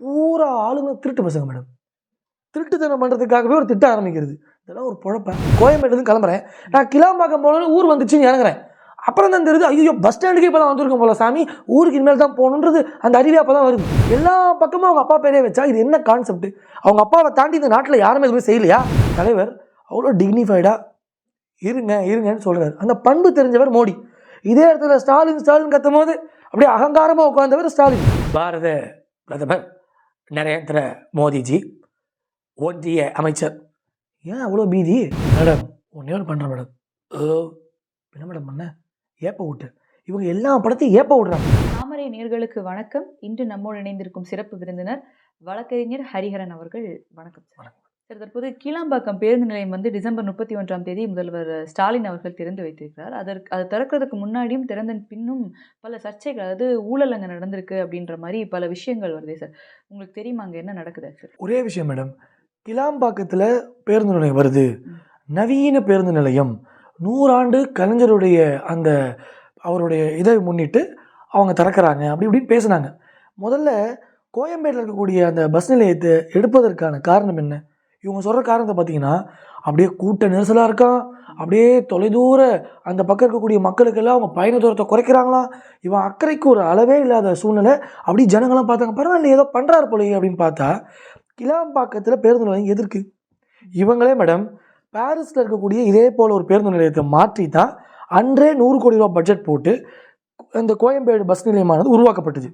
பூரா ஆளுங்க திருட்டு பசங்க மேடம் திருட்டுத்தனம் பண்ணுறதுக்காகவே ஒரு திட்டம் ஆரம்பிக்கிறது. இதெல்லாம் ஒரு பொழப்ப. கோயம்பேட்டிலேருந்து கிளம்புறேன். நான் கிளாம்பாக்கம் போனோன்னு ஊர் வந்துச்சுன்னு இறங்குறேன். அப்புறம் தான் தெரியுது ஐயோ பஸ் ஸ்டாண்டுக்கே இப்போ தான் வந்திருக்கோம் போல சாமி. ஊருக்கு இனிமேல் தான் போகணுன்றது அந்த அறிவே அப்போ தான் வருது. எல்லா பக்கமும் அவங்க அப்பா பேரே வச்சா இது என்ன கான்செப்ட் அவங்க அப்பாவை தாண்டி இந்த நாட்டில் யாருமே எதுவுமே செய்யலையா? தலைவர் அவ்வளோ டிக்னிஃபைடாக இருங்க இருங்கன்னு சொல்கிறார் அந்த பண்பு தெரிஞ்சவர் மோடி. இதே இடத்துல ஸ்டாலின் ஸ்டாலின் கத்தும் போது அப்படியே அகங்காரமாக உட்கார்ந்தவர் ஸ்டாலின். பாரத பிரதமர் நரேந்திர மோடிஜி ஒன்றிய அமைச்சர். ஏன் அவ்வளோ பீதி? மேடம் ஒன்றே ஒன்று பண்ணுறேன் மேடம்? ஓ என்ன மேடம் பண்ண? ஏப்ப விட்டு. இவங்க எல்லா படத்தையும் ஏப்ப விடுறாங்க. தாமரை நேர்களுக்கு வணக்கம். இன்று நம்மோடு இணைந்திருக்கும் சிறப்பு விருந்தினர் வழக்கறிஞர் ஹரிஹரன் அவர்கள். வணக்கம் சார். வணக்கம். சார் தற்போது கீழாம்பாக்கம் பேருந்து நிலையம் வந்து டிசம்பர் முப்பத்தி ஒன்றாம் தேதி முதல்வர் ஸ்டாலின் அவர்கள் திறந்து வைத்திருக்கிறார். அதற்கு அது திறக்கிறதுக்கு முன்னாடியும் திறந்த பின்னும் பல சர்ச்சைகள் அதாவது ஊழல் அங்கே நடந்திருக்கு அப்படின்ற மாதிரி பல விஷயங்கள் வருதே சார். உங்களுக்கு தெரியுமா அங்கே என்ன நடக்குது சார் ஒரே விஷயம் மேடம் கிளாம்பாக்கத்தில் பேருந்து நிலையம் வருது. நவீன பேருந்து நிலையம். நூறாண்டு கலைஞருடைய அந்த அவருடைய இதை முன்னிட்டு அவங்க திறக்கிறாங்க அப்படி இப்படின்னு பேசுனாங்க. முதல்ல கோயம்பேட்டில் இருக்கக்கூடிய அந்த பஸ் நிலையத்தை எடுப்பதற்கான காரணம் என்ன? இவங்க சொல்கிற காரணத்தை பார்த்தீங்கன்னா அப்படியே கூட்ட நெரிசலாக இருக்கான். அப்படியே தொலைதூர அந்த பக்கம் இருக்கக்கூடிய மக்களுக்கெல்லாம் அவங்க பயண தூரத்தை குறைக்கிறாங்களாம். இவன் அக்கறைக்கு ஒரு அளவே இல்லாத சூழ்நிலை. அப்படி ஜனங்களாம் பார்த்தாங்க பரவாயில்ல ஏதோ பண்ணுறாரு போலயே அப்படின்னு பார்த்தா கிளாம்பாக்கத்தில் பேருந்து நிலையம் எதிர்க்கு இவங்களே மேடம் பாரிஸில் இருக்கக்கூடிய இதே போல் ஒரு பேருந்து நிலையத்தை மாற்றி தான் அன்றே நூறு கோடி ரூபா பட்ஜெட் போட்டு அந்த கோயம்பேடு பஸ் நிலையமானது உருவாக்கப்பட்டது.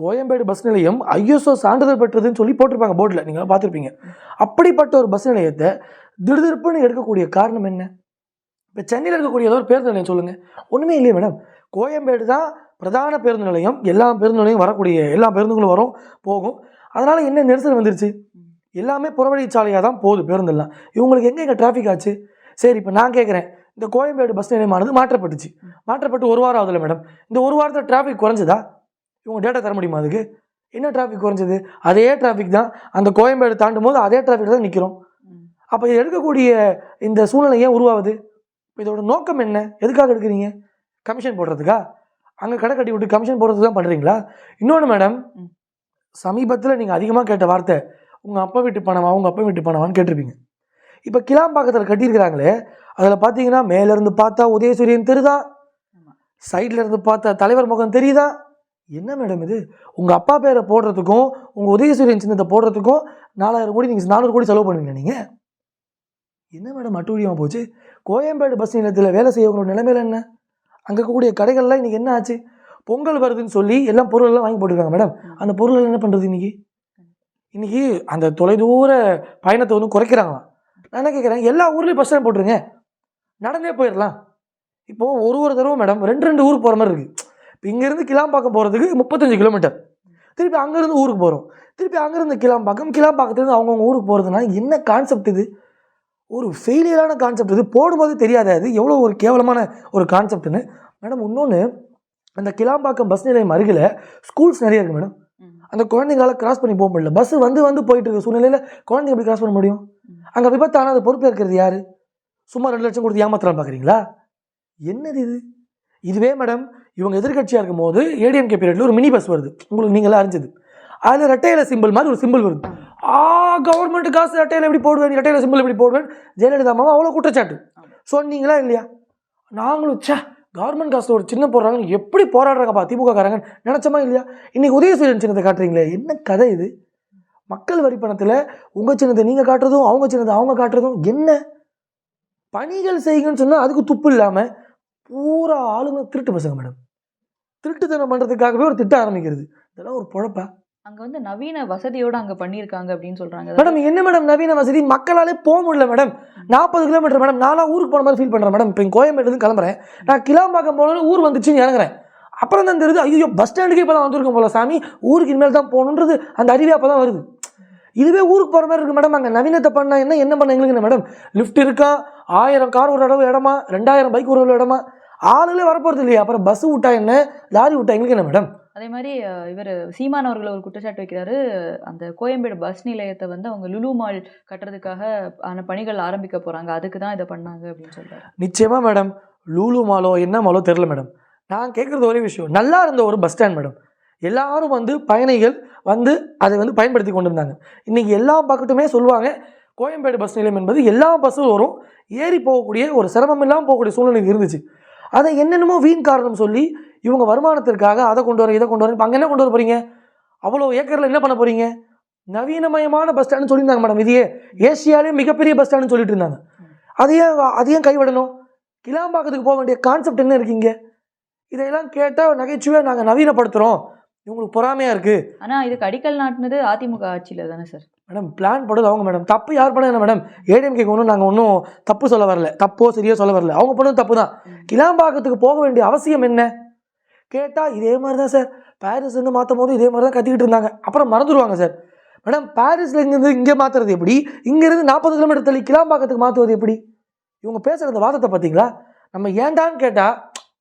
கோயம்பேடு பஸ் நிலையம் ஐஎஸ்ஓ சான்றிதழ் பெற்றதுன்னு சொல்லி போட்டிருப்பாங்க போர்டில் நீங்கள் பார்த்துருப்பீங்க. அப்படிப்பட்ட ஒரு பஸ் நிலையத்தை திடுதிருப்புன்னு எடுக்கக்கூடிய காரணம் என்ன? இப்போ சென்னையில் இருக்கக்கூடிய ஏதோ ஒரு பேருந்து நிலையம் சொல்லுங்கள் ஒன்றுமே இல்லையே மேடம் கோயம்பேடு தான் பிரதான பேருந்து நிலையம். எல்லா பேருந்து நிலையம் வரக்கூடிய எல்லா பேருந்துகளும் வரும் போகும். அதனால் என்ன நெரிசல் வந்துருச்சு? எல்லாமே புறவழிச்சாலையாக தான் போகுது பேருந்தெல்லாம். இவங்களுக்கு எங்கே எங்கே டிராஃபிக் ஆச்சு? சரி இப்போ நான் கேட்குறேன் இந்த கோயம்பேடு பஸ் நிலையமானது மாற்றப்பட்டுச்சு. மாற்றப்பட்டு ஒரு வாரம் ஆகுதுல்ல மேடம் இந்த ஒரு வாரத்தில் டிராஃபிக் குறைஞ்சதா? இவங்க டேட்டா தர முடியுமா அதுக்கு? என்ன டிராஃபிக் குறைஞ்சது? அதே டிராஃபிக் தான் அந்த கோயம்பேடு தாண்டும் போது அதே டிராஃபிக் தான் நிற்கிறோம் அப்போ இது எடுக்கக்கூடிய இந்த சூழ்நிலை ஏன் உருவாகுது? இதோட நோக்கம் என்ன? எதுக்காக எடுக்கிறீங்க? கமிஷன் போடுறதுக்கா? அங்கே கடை கட்டி விட்டு கமிஷன் போடுறதுக்கு தான் பண்ணுறீங்களா இன்னொன்று மேடம். சமீபத்தில் நீங்கள் அதிகமாக கேட்ட வார்த்தை உங்கள் அப்பா வீட்டு பணமா உங்கள் அப்பா வீட்டு பணமான்னு கேட்டிருப்பீங்க. இப்போ கிளாம்பாக்கத்தில் கட்டியிருக்கிறாங்களே அதில் பார்த்தீங்கன்னா மேலேருந்து பார்த்தா உதயசூரியன் தெரியுதா? ஆமா. சைடில் இருந்து பார்த்தா தலைவர் முகம் தெரியுதா? என்ன மேடம் இது? உங்கள் அப்பா பேரை போடுறதுக்கும் உங்கள் உதயசூரியன் சின்னத்தை போடுறதுக்கும் நாலாயிரம் கோடி நீங்கள் நானூறு கோடி செலவு பண்ணுவீங்க நீங்கள் என்ன மேடம் அட்டூழியமாக போச்சு? கோயம்பேடு பஸ் நிலையத்தில் வேலை செய்யவங்களோட நிலைமையில என்ன? அங்கே இருக்கக்கூடிய கடைகள்லாம் இன்றைக்கி என்ன ஆச்சு? பொங்கல் வருதுன்னு சொல்லி எல்லாம் பொருளெல்லாம் வாங்கி போட்டுருக்காங்க மேடம் அந்த பொருள் என்ன பண்ணுறது இன்றைக்கி இன்றைக்கி அந்த தொலைதூர பயணத்தை வந்து குறைக்கிறாங்களாம். நான் என்ன கேட்குறேன் எல்லா ஊர்லேயும் பஸ் ஸ்டாண்ட் போட்டுருங்க. நடந்தே போயிடலாம் இப்போது ஒரு ஒரு தடவை மேடம் ரெண்டு ரெண்டு ஊர் போகிற மாதிரி இருக்குது இப்போ இங்கேருந்து கிளாம்பாக்கம் போகிறதுக்கு முப்பத்தஞ்சு கிலோமீட்டர். திருப்பி அங்கேருந்து ஊருக்கு போகிறோம் திருப்பி அங்கேருந்து கிளாம்பாக்கம் கிளாம்பாக்கத்துலேருந்து அவங்கவுங்க ஊருக்கு போகிறதுனா என்ன கான்செப்ட் இது? ஒரு ஃபெயிலியரான கான்செப்ட் இது. போடும்போது தெரியாத அது. எவ்வளோ ஒரு கேவலமான ஒரு கான்செப்ட்னு மேடம் இன்னொன்று அந்த கிளாம்பாக்கம் பஸ் நிலையம் அருகில் ஸ்கூல்ஸ் நிறைய இருக்குது மேடம். அந்த குழந்தைங்களால கிராஸ் பண்ணி போக முடியல. பஸ் வந்து வந்து போயிட்டு இருக்க. சூழ்நிலையில் குழந்தைங்க எப்படி கிராஸ் பண்ண முடியும். அங்கே விபத்தான அது பொறுப்பு இருக்கிறது யாரு? சும்மா ரெண்டு லட்சம் கொடுத்து ஏமாத்தலாம் பார்க்குறீங்களா என்னது இது? இதுவே மேடம் இவங்க எதிர்க்கட்சியாக இருக்கும் போது ஏடிஎம்கே பீரியடில் ஒரு மினி பஸ் வருது. உங்களுக்கு நீங்களாம் அறிஞ்சது. அதில் ரெட்டையில சிம்பிள் மாதிரி ஒரு சிம்பிள் வருது. ஆ கவர்மெண்ட் காசு ரெட்டையில எப்படி போடுவேன்? ரெட்டையில சிம்பிள் எப்படி போடுவேன்? ஜெயலலிதா அம்மாவும் அவ்வளோ குற்றச்சாட்டு. சொன்னீங்களா இல்லையா? நாங்களும் சே கவர்மெண்ட் காசில் ஒரு சின்ன போடுறாங்கன்னு எப்படி போராடுறாங்கப்பா திமுக காரங்க நினச்சமா இல்லையா? இன்னைக்கு உதயசூரியன் சின்னத்தை காட்டுறீங்களே என்ன கதை இது? மக்கள் வரி பணத்தில் உங்கள் சின்னத்தை நீங்கள் காட்டுறதும் அவங்க சின்னத்தை அவங்க காட்டுறதும் என்ன? பணிகள் செய்யுங்கன்னு சொன்னால் அதுக்கு துப்பு இல்லாமல் பூரா ஆளுங்க திருட்டு பசங்க மேடம். திருட்டுத்தனம் பண்ணுறதுக்காகவே ஒரு திட்டம் ஆரம்பிக்கிறது. இதெல்லாம் ஒரு பொழப்பா? அங்கே வந்து நவீன வசதியோட அங்கே பண்ணியிருக்காங்க அப்படின்னு சொல்கிறாங்க மேடம் என்ன மேடம் நவீன வசதி? மக்களாலே போக முடியல மேடம். நாற்பது கிலோமீட்டர் மேடம். நானும் ஊருக்கு போன மாதிரி ஃபீல் பண்ணுறேன் மேடம். இப்போ கோயம்பேடுலேருந்து கிளம்புறேன். நான் கிளாம்பாக்கம் போனோன்னு ஊர் வந்துச்சுன்னு இறங்குறேன். அப்புறம் தான் தெரியுது ஐயோ பஸ் ஸ்டாண்டுக்கே இப்போ தான் வந்திருக்கோம் போல சாமி. ஊருக்கு இனிமேல் தான் போகணுன்றது அந்த அறிவே அப்போ தான் வருது. இதுவே ஊருக்கு போகிற மாதிரி இருக்கு மேடம். அங்கே நவீனத்தை பண்ணா என்ன என்ன பண்ண எங்களுக்கு என்ன மேடம்? லிஃப்ட் இருக்கா? ஆயிரம் கார் ஒரு இடவு இடமா? ரெண்டாயிரம் பைக் ஒரு இடமா? ஆளுங்களே வரப்போகிறது இல்லையா. அப்புறம் பஸ் விட்டா என்ன? லாரி விட்டா எங்களுக்கு என்ன மேடம் அதே மாதிரி இவர் சீமான் அவர்கள் ஒரு குற்றச்சாட்டு வைக்கிறாரு. அந்த கோயம்பேடு பஸ் நிலையத்தை வந்து அவங்க லுலு மால் கட்டுறதுக்காக ஆன பணிகள் ஆரம்பிக்க போறாங்க. அதுக்கு தான் இதை பண்ணாங்க அப்படின்னு சொல்றாரு. நிச்சயமாக மேடம் லூலு மாலோ என்ன மாலோ தெரில மேடம் நான் கேட்குறது ஒரே விஷயம். நல்லா இருந்த ஒரு பஸ் ஸ்டாண்ட் மேடம் எல்லாரும் வந்து பயணிகள் வந்து அதை வந்து பயன்படுத்தி கொண்டிருந்தாங்க. இன்றைக்கி எல்லா பக்கத்துமே சொல்லுவாங்க கோயம்பேடு பஸ் நிலையம் என்பது எல்லா பஸ்ஸும் வரும் ஏறி போகக்கூடிய ஒரு சிரமம் இல்லாமல் போகக்கூடிய சூழ்நிலை இருந்துச்சு. அதை என்னென்னமோ வீண் காரணம் சொல்லி இவங்க வருமானத்திற்காக அதை கொண்டு வர இதை கொண்டு வர அங்கே என்ன கொண்டு வர போகிறீங்க அவ்வளோ ஏக்கரில் என்ன பண்ண போகிறீங்க நவீனமயமான பஸ் ஸ்டாண்டுன்னு சொல்லியிருந்தாங்க மேடம் இதையே ஏசியாலே மிகப்பெரிய பஸ் ஸ்டாண்டுன்னு சொல்லிட்டு இருந்தாங்க. அதையே அதையும் கைவிடணும்? கிளாம்பாக்கத்துக்கு போக வேண்டிய கான்செப்ட் என்ன இருக்கீங்க இதையெல்லாம் கேட்டால் நகைச்சுவையாக நாங்கள் நவீனப்படுத்துகிறோம் இவங்களுக்கு பொறாமையாக இருக்குது ஆனால் இதுக்கு அடிக்கல் நாட்டினது அதிமுக ஆட்சியில் தானே சார்? மேடம் பிளான் போடுறது அவங்க மேடம். தப்பு யார் பண்ண என்ன மேடம்? ஏடிஎம்கேக்கு ஒன்றும் நாங்கள் ஒன்றும் தப்பு சொல்ல வரல. தப்போ சரியா சொல்ல வரல. அவங்க பண்ணது தப்பு தான் கிளாம்பாக்கத்துக்கு போக வேண்டிய அவசியம் என்ன? கேட்டால் இதே மாதிரி தான் சார் பாரிஸ்லேருந்து மாற்றும் போது இதே மாதிரி தான் கத்திக்கிட்டு இருந்தாங்க. அப்புறம் மறந்துடுவாங்க சார். மேடம் பாரிஸில் இங்கேருந்து இங்கே மாற்றுறது எப்படி? இங்கேருந்து நாற்பது கிலோமீட்டர் தள்ளி கிளாம்பாக்கத்துக்கு மாற்றுவது எப்படி? இவங்க பேசுகிற அந்த வாதத்தை பார்த்தீங்களா? நம்ம ஏன்டான்னு கேட்டால்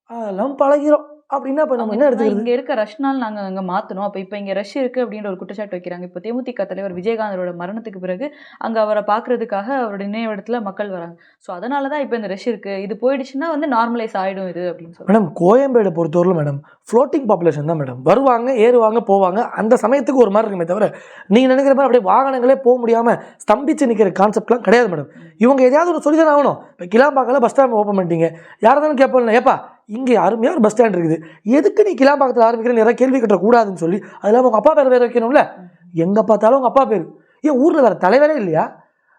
அதெல்லாம் பழகிறோம் அப்படின்னா இப்போ நம்ம என்ன எடுத்துக்கிறது? இங்க இருக்க ரஷ்னால் நாங்க அங்க மாத்தணும். அப்ப இப்ப இங்க ரஷ் இருக்கு அப்படின்ற ஒரு குற்றச்சாட்டு வைக்கிறாங்க. இப்போ தேமுதிக தலைவர் விஜயகாந்தரோட மரணத்துக்கு பிறகு அங்க அவரை பாக்குறதுக்காக அவருடைய நினைவிடத்துல மக்கள் வராங்க. சோ அதனாலதான் இப்ப இந்த ரஷ் இருக்கு. இது போயிடுச்சுன்னா வந்து நார்மலைஸ் ஆயிடும் இது அப்படின்னு சொல்றாங்க. மேடம் கோயம்பேடு பொறுத்தவரையிலும் மேடம் ஃப்ளோட்டிங் பாப்புலேஷன் தான் மேடம். வருவாங்க ஏறுவாங்க போவாங்க. அந்த சமயத்துக்கு ஒரு மாதிரி இருக்குமே தவிர நீங்கள் நினைக்கிற மாதிரி அப்படியே வாகனங்களே போக முடியாமல் ஸ்தம்பிச்சு நிற்கிற கான்செப்ட்லாம் கிடையாது மேடம். இவங்க எதையாவது ஒரு சொல்லி தானே ஆகணும். இப்போ கிளாம்பாக்கில் பஸ் ஸ்டாண்ட் ஓப்பன் பண்ணிட்டீங்க. யாரை தானே கேட்போம் ஏப்பா இங்கே அருமையாக ஒரு பஸ் ஸ்டாண்ட் இருக்குது. எதுக்கு நீ கிளாம்பாக்கத்தில் ஆரம்பிக்கிறேன்னு யாராவது கேள்வி கட்டக்கூடாதுன்னு சொல்லி அது இல்லாமல் உங்கள் அப்பா பேர் வேறு வைக்கணும்ல? எங்கே பார்த்தாலும் உங்கள் அப்பா பேர். ஏன் ஊரில் வேறு தலைவரே இல்லையா?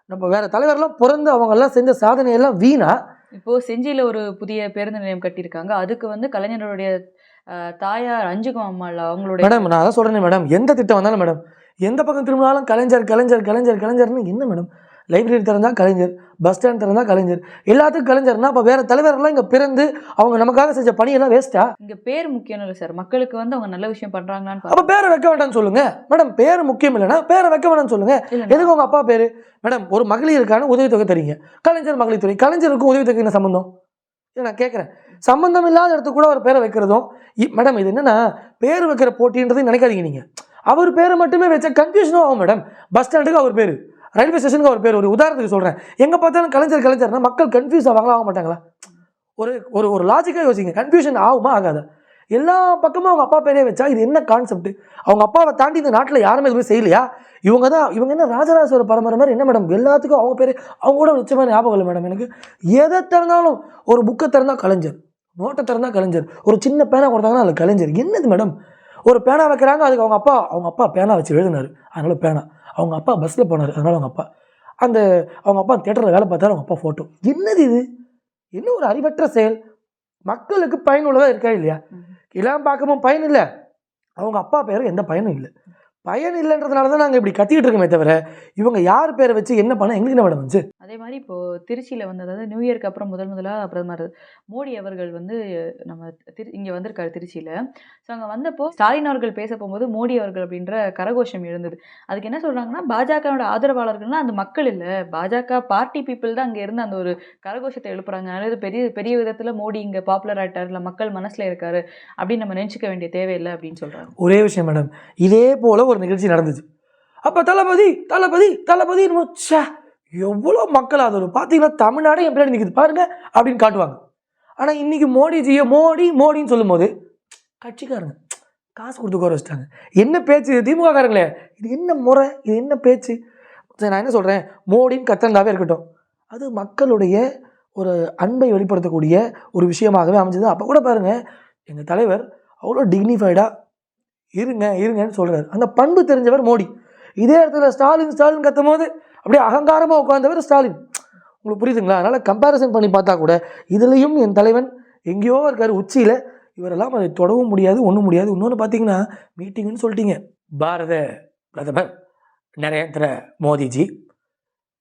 நம்ம வேறு தலைவர்லாம் பிறந்து அவங்கெல்லாம் செஞ்ச சாதனையெல்லாம் வீணா? இப்போ செஞ்சியில ஒரு புதிய பேருந்து நிலையம் கட்டியிருக்காங்க. அதுக்கு வந்து கலைஞருடைய தாயார் அஞ்சுகம் அம்மாள் அவங்களுடைய மேடம் நான் அதான் சொல்கிறேன் மேடம் எந்த திட்டம் வந்தாலும் மேடம் எந்த பக்கம் திரும்பினாலும் கலைஞர் கலைஞர் கலைஞர் கலைஞர்னு என்ன மேடம் லைப்ரரி திறந்தா கலைஞர் பஸ் ஸ்டாண்ட் திறந்தா கலைஞர். எல்லாத்துக்கும் கலைஞர்னா அப்போ வேற தலைவர்கள்லாம் இங்கே பிறந்து அவங்க நமக்காக செஞ்ச பணியெல்லாம் வேஸ்ட்டா இங்க பேர் முக்கியம் இல்லை சார். மக்களுக்கு வந்து அவங்க நல்ல விஷயம் பண்றாங்களான்னு அப்போ பேரை வைக்க வேண்டாம்னு சொல்லுங்க. மேடம் பேர் முக்கியம் இல்லைன்னா பேரை வைக்க வேண்டாம்னு சொல்லுங்க. பாருங்க. எதுக்கு உங்க அப்பா பேரு? மேடம் ஒரு மகளிருக்கான உதவித்தொகை தரீங்க. கலைஞர் மகளிர் துறை. கலைஞருக்கும் உதவித்தொகை என்ன சம்பந்தம்? இல்லை நான் கேட்குறேன் சம்பந்தம் இல்லாத இடத்துக்கு கூட ஒரு பேரை வைக்கிறதும் மேடம் இது என்னன்னா பேர் வைக்கிற போட்டின்றது நினைக்காதீங்க நீங்க. அவர் பேரை மட்டுமே வச்ச கன்ஃபியூஷனும் ஆகும் மேடம். பஸ் ஸ்டாண்டுக்கு அவர் பேர். ரயில்வே ஸ்டேஷனுக்கு அவர் பேர் ஒரு உதாரணத்துக்கு சொல்கிறேன் எங்கே பார்த்தாலும் கலைஞர் கலைஞர்னா மக்கள் கன்ஃபியூஸ் ஆவாங்களா ஆக மாட்டாங்களா? ஒரு ஒரு ஒரு லாஜிக்காக யோசிங்க. கன்ஃபியூஷன் ஆகுமா ஆகாது? எல்லா பக்கமும் அவங்க அப்பா பேரே வச்சா இது என்ன கான்செப்ட் அவங்க அப்பாவை தாண்டி இந்த நாட்டில் யாருமே எதுவுமே செய்யலையா? இவங்க தான் இவங்க என்ன ராஜராஜ பரம்பரை மாதிரி? என்ன மேடம் எல்லாத்துக்கும் அவங்க பேர் அவங்க கூட நிச்சயமாக ஞாபகம் இல்லை மேடம் எனக்கு. எதை திறந்தாலும் ஒரு புக்கை திறந்தா கலைஞர். நோட்டை திறந்தா கலைஞர். ஒரு சின்ன பேனா கொடுத்தாங்கன்னா அதில் கலைஞர். என்னது மேடம் ஒரு பேனா வைக்கிறாங்க அதுக்கு அவங்க அப்பா அவங்க அப்பா பேனா வச்சு எழுதினார். அதனால பேனா. அவங்க அப்பா பஸ்ஸில் போனார். அதனால அவங்க அப்பா. அந்த அவங்க அப்பா தேட்டரில் வேலை பார்த்தாரு அவங்க அப்பா ஃபோட்டோ என்னது இது? என்ன ஒரு அறிவற்ற செயல்? மக்களுக்கு பயனுள்ளதாக இருக்கா இல்லையா? ம். இளம் பார்க்கவும் பயன் இல்லை. அவங்க அப்பா பேரும் எந்த பயனும் இல்லை. பயன் இல்லைன்றதுனால தான் நாங்கள் இப்படி கத்திக்கிட்டு இருக்கோமே தவிர இவங்க யார் பேரை வச்சு என்ன பண்ண எங்களுக்கு என்ன மேடம் வந்துச்சு? அதே மாதிரி இப்போ திருச்சியில வந்து அதாவது நியூ இயர்க்கு அப்புறம் முதல் முதலா பிரதமர் மோடி அவர்கள் வந்து நம்ம திரு இங்க வந்திருக்காரு திருச்சியில. ஸோ அங்க வந்தப்போ ஸ்டாலின் அவர்கள் பேச போகும்போது மோடி அவர்கள் அப்படின்ற கரகோஷம் எழுந்தது. அதுக்கு என்ன சொல்றாங்கன்னா பாஜகவோட ஆதரவாளர்கள்லாம் அந்த மக்கள் இல்ல. பாஜக பார்ட்டி பீப்புள் தான் அங்க இருந்து அந்த ஒரு கரகோஷத்தை எழுப்புறாங்க. அதாவது பெரிய பெரிய விதத்துல மோடி இங்க பாப்புலர் ஆயிட்டார் இல்ல மக்கள் மனசுல இருக்காரு அப்படின்னு நம்ம நினைச்சுக்க வேண்டிய தேவையில்லை அப்படின்னு சொல்றாங்க. ஒரே விஷயம் மேடம். இதே போல் ஒரு நிகழ்ச்சி நடந்துச்சு. அப்போ தளபதி தளபதி தளபதி ச்சே எவ்வளோ மக்கள் அது பார்த்தீங்கன்னா தமிழ்நாடே என் பின்னாடி நிற்குது பாருங்க அப்படின்னு காட்டுவாங்க. ஆனால் இன்னைக்கு மோடிஜியை மோடி மோடின்னு சொல்லும்போது கட்சிக்காரங்க காசு கொடுத்து கோர வச்சுட்டாங்க. என்ன பேச்சு திமுக காரங்களே? இது என்ன முறை? இது என்ன பேச்சு? சரி நான் என்ன சொல்கிறேன் மோடின்னு கத்தண்டாவே இருக்கட்டும். அது மக்களுடைய ஒரு அன்பை வெளிப்படுத்தக்கூடிய ஒரு விஷயமாகவே அமைஞ்சது. அப்போ கூட பாருங்கள் எங்கள் தலைவர் அவ்வளோ டிக்னிஃபைடாக இருங்க இருங்கன்னு சொல்கிறார் அந்த பண்பு தெரிஞ்சவர் மோடி. இதே இடத்துல ஸ்டாலின் ஸ்டாலின் கத்தும் போது அப்படியே அகங்காரமாக உட்கார்ந்தவர் ஸ்டாலின். உங்களுக்கு புரியுதுங்களா? அதனால் கம்பேரிசன் பண்ணி பார்த்தா கூட இதுலேயும் என் தலைவன் எங்கேயோ இருக்கார் உச்சியில். இவரெல்லாம் அதை தொடவும் முடியாது ஒன்றும் முடியாது. இன்னொன்று பார்த்தீங்கன்னா மீட்டிங்னு சொல்லிட்டீங்க. பாரத பிரதமர் நரேந்திர மோடிஜி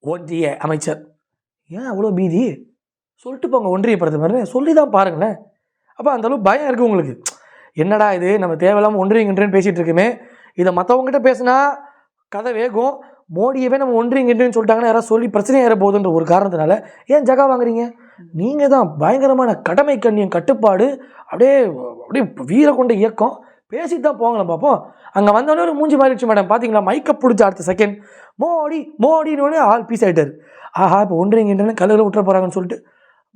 ஒன்றிய அமைச்சர். ஏன் அவ்வளோ பீதி? சொல்லிட்டு போங்க ஒன்றிய பிரதமர்னு. சொல்லி தான் பாருங்களேன். அப்போ அந்தளவு பயம் இருக்குது உங்களுக்கு. என்னடா இது? நம்ம தேவையில்லாமல் ஒன்றியங்கின்றேன்னு பேசிகிட்டு இருக்குமே. இதை மற்றவங்ககிட்ட பேசினா கதை வேகும். மோடியவே நம்ம ஒன்றியங்கின்றேன்னு சொல்லிட்டாங்கன்னா யாராவது சொல்லி பிரச்சனை ஏற போகுதுன்ற ஒரு காரணத்தினால ஏன் ஜகா வாங்குறீங்க? நீங்கள் தான் பயங்கரமான கடமை கண்ணியம் கட்டுப்பாடு அப்படியே அப்படியே வீர கொண்ட இயக்கம். பேசிட்டு தான் போங்களேன் பார்ப்போம் அங்கே வந்தோடனே ஒரு மூஞ்சி மாறிடுச்சு மேடம் பார்த்தீங்களா மைக்கை பிடிச்ச அடுத்த செகண்ட் மோடி மோடின்னு ஆள் பீஸ் ஆகிட்டார் ஆஹா இப்போ ஒன்றியங்கின்றேன்னு கல்லில் விட்டுற போகிறாங்கன்னு சொல்லிட்டு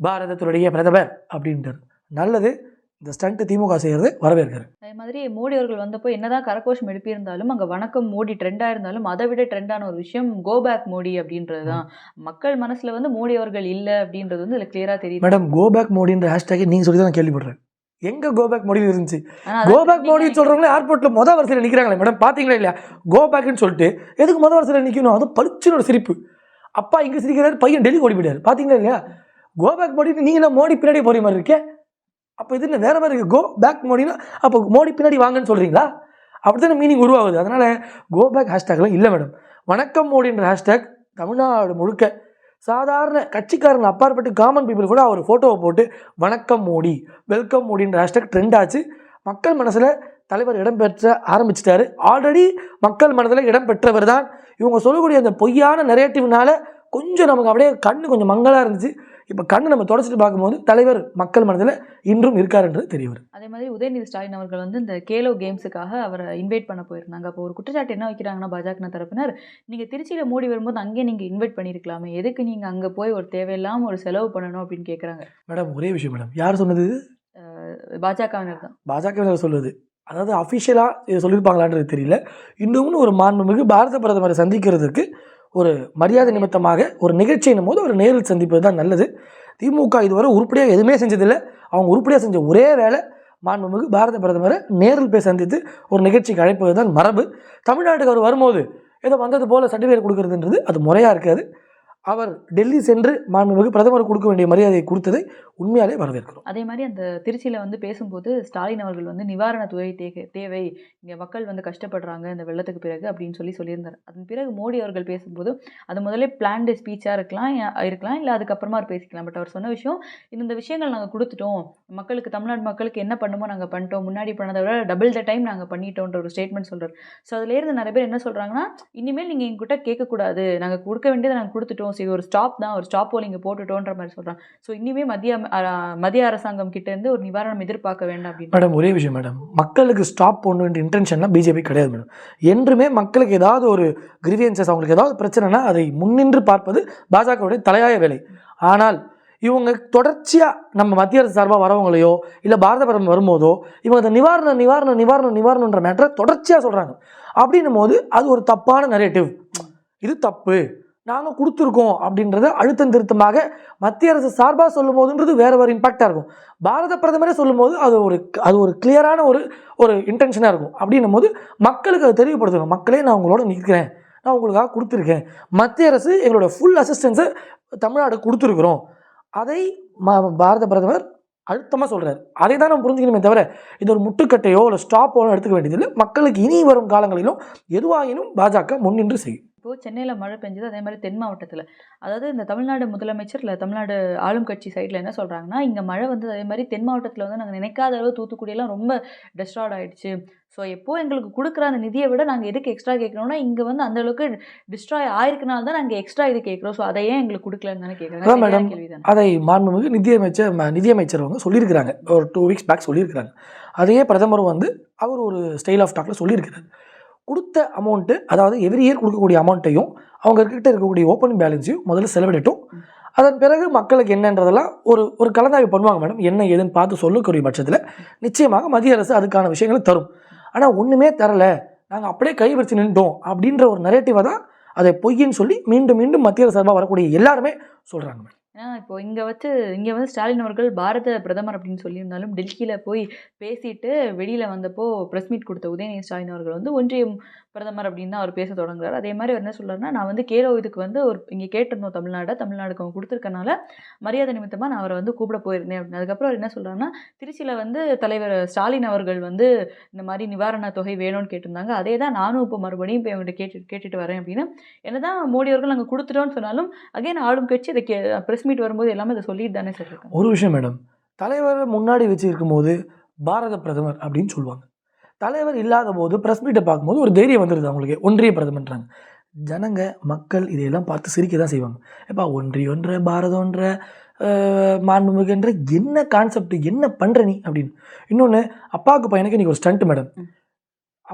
பாரதத்துடைய பிரதமர் அப்படின்ட்டார். நல்லது. இந்த ஸ்டண்ட்டு திமுக செய்கிறது வரவேற்கிறார் அதே மாதிரி மோடி அவர்கள் வந்தப்போ என்னதான் கரகோஷம் எழுப்பியிருந்தாலும் அங்கே வணக்கம் மோடி ட்ரெண்டாக இருந்தாலும் அதை விட ட்ரெண்டான ஒரு விஷயம் கோ பேக் மோடி அப்படின்றது தான் மக்கள் மனசுல வந்து மோடி அவர்கள் இல்லை அப்படின்றது வந்து இதில் கிளியராக தெரியுது. மேடம் கோ பேக் மோடின்ற ஹேஷ்டேக் நீங்கள் சொல்லி தான் நான் கேள்விப்படுறேன் எங்கே கோ பேக் மோடி இருந்துச்சு? ஆனா கோ அதான் பேக் மோடின்னு trending சொல்கிறவங்களே ஏர்போர்ட்டில் மொதல் வரிசையில் நிற்கிறாங்களே மேடம் பார்த்தீங்களா இல்லையா? கோ பேக்குன்னு சொல்லிட்டு எதுக்கு மொதல் வரிசையில் நிற்கணும் அது பளிச்சுன்னு ஒரு சிரிப்பு. அப்பா இங்கே சிரிக்கிறாரு பையன் டெல்லி ஓடி போயிட்டாரு. பார்த்தீங்களா இல்லையா? கோ பேக் மோடின்னு நீங்கள் என்ன மோடி பின்னாடி போகிற மாதிரி இருக்கே? அப்போ இது என்ன? வேறு மாதிரி இருக்குது கோ பேக் மோடினா அப்போ மோடி பின்னாடி வாங்கன்னு சொல்கிறீங்களா அப்படி தானே மீனிங் உருவாகுது. அதனால் கோ பேக் ஹேஷ்டேக்லாம் இல்லை மேடம் வணக்கம் மோடின்ற ஹேஷ்டேக் தமிழ்நாடு முழுக்க சாதாரண கட்சிக்காரங்க அப்பாற்பட்டு காமன் பீப்புள் கூட அவர் ஃபோட்டோவை போட்டு வணக்கம் மோடி வெல்கம் மோடின்ற ஹேஷ்டேக் ட்ரெண்ட் ஆச்சு. மக்கள் மனசில் தலைவர் இடம்பெற்ற ஆரம்பிச்சிட்டாரு. ஆல்ரெடி மக்கள் மனதில் இடம்பெற்றவர் தான். இவங்க சொல்லக்கூடிய அந்த பொய்யான நெரேட்டிவ்னால கொஞ்சம் நமக்கு அப்படியே கண்ணு கொஞ்சம் மங்கலாக இருந்துச்சு. இப்போ கண்ணு நம்ம தொடச்சிட்டு பார்க்கும்போது தலைவர் மக்கள் மனதில் இன்றும் இருக்காருன்றது தெரிய வருது. அதே மாதிரி உதயநிதி ஸ்டாலின் அவர்கள் வந்து இந்த கேலோ கேம்ஸுக்காக அவரை இன்வைட் பண்ண போயிருந்தாங்க. அப்போ ஒரு குற்றச்சாட்டு என்ன வைக்கிறாங்கன்னா பாஜக தரப்பினர் நீங்கள் திருச்சியில் மோடி வரும்போது அங்கேயே நீங்கள் இன்வைட் பண்ணியிருக்கலாமே எதுக்கு நீங்கள் அங்கே போய் ஒரு தேவையில்லாமல் ஒரு செலவு பண்ணணும் அப்படின்னு கேட்குறாங்க மேடம் ஒரே விஷயம் மேடம். யார் சொன்னது? பாஜகவினர் தான். பாஜகவினர் சொல்லுது. அதாவது அஃபிஷியலாக இதை சொல்லியிருப்பாங்களான்றது தெரியல. இன்னும்னு ஒரு மாண்புமிகு பாரத பிரதமரை சந்திக்கிறதுக்கு ஒரு மரியாதை நிமித்தமாக ஒரு நிகழ்ச்சியின் போது ஒரு நேரில் சந்திப்பது தான் நல்லது. திமுக இதுவரை உருப்படியாக எதுவுமே செஞ்சதில்லை. அவங்க உருப்படியாக செஞ்ச ஒரே வேலை மாண்புமிகு பாரத பிரதமரை நேரில் போய் சந்தித்து ஒரு நிகழ்ச்சிக்கு அழைப்பது தான் மரபு. தமிழ்நாட்டுக்கு அவர் வரும்போது ஏதோ வந்தது போல் சர்டிஃபிகேட் கொடுக்குறதுன்றது அது முறையாக இருக்காது. அவர் டெல்லி சென்று மாண்புமிகு பிரதமர் கொடுக்க வேண்டிய மரியாதையை கொடுத்ததை உண்மையாலே வரவேற்கிறோம். அதே மாதிரி அந்த திருச்சியில் வந்து பேசும்போது ஸ்டாலின் அவர்கள் வந்து நிவாரணத்துறை தேவை தேவை இங்கே மக்கள் வந்து கஷ்டப்படுறாங்க இந்த வெள்ளத்துக்கு பிறகு அப்படின்னு சொல்லி சொல்லியிருந்தார். அதன் பிறகு மோடி அவர்கள் பேசும்போது அது முதலே பிளான்டு ஸ்பீச்சாக இருக்கலாம் இருக்கலாம் இல்லை அதுக்கப்புறமா அவர் பேசிக்கலாம். பட் அவர் சொன்ன விஷயம் இந்த விஷயங்கள் நாங்கள் கொடுத்துட்டோம். மக்களுக்கு தமிழ்நாடு மக்களுக்கு என்ன பண்ணுமோ நாங்கள் பண்ணிட்டோம். முன்னாடி பண்ணதை விட டபுள் த டைம் நாங்கள் பண்ணிட்டோன்ற ஒரு ஸ்டேட்மெண்ட் சொல்கிறார் ஸோ அதுலேருந்து நிறைய பேர் என்ன சொல்கிறாங்கன்னா இனிமேல் நீங்கள் எங்ககிட்ட கேட்கக்கூடாது. நாங்கள் கொடுக்க வேண்டியதை நாங்கள் கொடுத்துட்டோம். சரி ஒரு ஸ்டாப் தான் ஒரு ஸ்டாப் போல் இங்கே போட்டுட்டோன்ற மாதிரி சொல்கிறான் ஸோ இனிமே மத்திய மத்திய அரசாங்கம் கிட்டேருந்து ஒரு நிவாரணம் எதிர்பார்க்க வேண்டாம் அப்படின்னு. மேடம் ஒரே விஷயம் மேடம். மக்களுக்கு ஸ்டாப் போடணுன்ற இன்டென்ஷன்லாம் பிஜேபி கிடையாது மேடம். என்றுமே மக்களுக்கு ஏதாவது ஒரு கிரிவியன்சஸ் அவங்களுக்கு ஏதாவது பிரச்சனைனா அதை முன்னின்று பார்ப்பது பாஜகவுடைய தலையாய வேலை. ஆனால் இவங்க தொடர்ச்சியாக நம்ம மத்திய அரசு சார்பாக வரவங்களையோ இல்லை பாரத பிரதமர் வரும்போதோ இவங்க அந்த நிவாரண நிவாரண நிவாரணம் நிவாரணன்ற மேட்டரை தொடர்ச்சியாக சொல்கிறாங்க அப்படின்னும் போது அது ஒரு தப்பான நரேட்டிவ் இது தப்பு. நாங்கள் கொடுத்துருக்கோம் அப்படின்றத அழுத்தம் திருத்தமாக மத்திய அரசு சார்பாக சொல்லும் போதுன்றது வேறு வேறு இம்பாக்டாக இருக்கும். பாரத பிரதமரே சொல்லும்போது அது ஒரு அது ஒரு கிளியரான ஒரு ஒரு இன்டென்ஷனாக இருக்கும். அப்படின்னும் போது மக்களுக்கு அதை தெரியப்படுத்தணும். மக்களே நான் உங்களோட நிற்கிறேன். நான் உங்களுக்காக கொடுத்துருக்கேன். மத்திய அரசு எங்களோட ஃபுல் அசிஸ்டன்ஸை தமிழ்நாடு கொடுத்துருக்குறோம். அதை ம- பாரத பிரதமர் அழுத்தமாக சொல்கிறார் அதை தான் நம்ம புரிஞ்சுக்கணுமே தவிர இது ஒரு முட்டுக்கட்டையோ இல்லை ஸ்டாப்போ எடுத்துக்க வேண்டியதில்லை. மக்களுக்கு இனி வரும் காலங்களிலும் எதுவாகினும் பாஜக முன்னின்று செய்யும். இப்போ சென்னையில் மழை பெஞ்சது அதே மாதிரி தென் மாவட்டத்தில். அதாவது இந்த தமிழ்நாடு முதலமைச்சர் இல்லை தமிழ்நாடு ஆளும் கட்சி சைடில் என்ன சொல்கிறாங்கன்னா இங்கே மழை வந்து அதே மாதிரி தென் மாவட்டத்தில் வந்து நாங்கள் நினைக்காத அளவு தூத்துக்குடியெல்லாம் ரொம்ப டெஸ்ட்ராய்ட் ஆயிடுச்சு. ஸோ எப்போ எங்களுக்கு கொடுக்குற அந்த நிதியை விட நாங்கள் எதுக்கு எக்ஸ்ட்ரா கேட்குறோம்னா இங்கே வந்து அந்த அளவுக்கு டிஸ்ட்ராய் ஆயிருக்கனால தான் நாங்கள் எக்ஸ்ட்ரா இது கேட்குறோம். ஸோ அதை ஏன் எங்களுக்கு கொடுக்கலன்னு தானே கேட்குறாங்க. மேடம். அதை மாண்புமிகு நிதியமைச்சர் நிதியமைச்சர் வந்து சொல்லியிருக்கிறாங்க. ஒரு டூ வீக்ஸ் பேக் சொல்லியிருக்கிறாங்க. அதையே பிரதமர் வந்து அவர் ஒரு ஸ்டைல் ஆஃப் டாக்ல சொல்லியிருக்கிறார். கொடுத்த அமௌண்ட்டு அதாவது எவ்ரி இயர் கொடுக்கக்கூடிய அமௌண்ட்டையும் அவங்க கிட்ட இருக்கக்கூடிய ஓப்பன் பேலன்ஸையும் முதல்ல செலவிடட்டும். அதன் பிறகு மக்களுக்கு என்னன்றதெல்லாம் ஒரு ஒரு கலந்தாய்வு பண்ணுவாங்க மேடம் என்ன ஏதுன்னு பார்த்து சொல்லக்கூடிய பட்சத்தில் நிச்சயமாக மத்திய அரசு அதுக்கான விஷயங்களை தரும். ஆனால் ஒன்றுமே தரல. நாங்கள் அப்படியே கை நின்றோம் அப்படின்ற ஒரு நரேட்டிவை தான் அதை பொய்யின்னு சொல்லி மீண்டும் மீண்டும் மத்திய அரசு சார்பாக வரக்கூடிய எல்லாருமே சொல்கிறாங்க மேடம் ஏன்னா இப்போ இங்கே வச்சு இங்கே வந்து ஸ்டாலின் அவர்கள் பாரத பிரதமர் அப்படின்னு சொல்லியிருந்தாலும் டெல்லியில் போய் பேசிட்டு வெளியில் வந்தப்போ ப்ரெஸ் மீட் கொடுத்த உதயநிதி ஸ்டாலின் அவர்கள் வந்து ஒன்றியம் பிரதமர் அப்படின்னு தான் அவர் பேச தொடங்குறாரு. அதே மாதிரி அவர் என்ன சொல்கிறாருன்னா நான் வந்து கேரோ இதுக்கு வந்து ஒரு இங்கே கேட்டிருந்தோம் தமிழ்நாடு தமிழ்நாடுக்கு அவங்க கொடுத்துருக்கனால மரியாதை நிமித்தமாக நான் அவரை வந்து கூப்பிட போயிருந்தேன் அப்படின்னு. அதுக்கப்புறம் அவர் என்ன சொல்கிறாருன்னா திருச்சியில் வந்து தலைவர் ஸ்டாலின் அவர்கள் வந்து இந்த மாதிரி நிவாரண தொகை வேணும்னு கேட்டிருந்தாங்க. அதே தான் நானும் இப்போ மறுபடியும் இப்போ அவங்கள்ட்ட கேட்டு கேட்டுட்டு வரேன் அப்படின்னு. என்னதான் மோடி அவர்கள் நாங்கள் கொடுத்துட்டோம்னு சொன்னாலும் அகைன் ஆளும் கட்சி இதை கே ப்ரெஸ் மீட் வரும்போது எல்லாமே இதை சொல்லிட்டு தானே சார் ஒரு விஷயம் மேடம் தலைவரை முன்னாடி வச்சு இருக்கும்போது பாரத பிரதமர் அப்படின்னு சொல்லுவாங்க. தலைவர் இல்லாத போது ப்ரெஸ் மீட்டை பார்க்கும்போது ஒரு தைரியம் வந்துடுது அவங்களுக்கு. ஒன்றிய பிரதமர்ன்றாங்க. ஜனங்க மக்கள் இதையெல்லாம் பார்த்து சிரிக்க தான் செய்வாங்க. எப்பா ஒன்றியொன்ற பாரதம்ன்ற அஹ், மாண்புமிகுன்ற என்ன கான்செப்ட் என்ன பண்ணுற நீ அப்படின்னு. இன்னொன்று அப்பாவுக்கு பையனுக்கு இன்றைக்கி ஒரு ஸ்டண்ட் மேடம்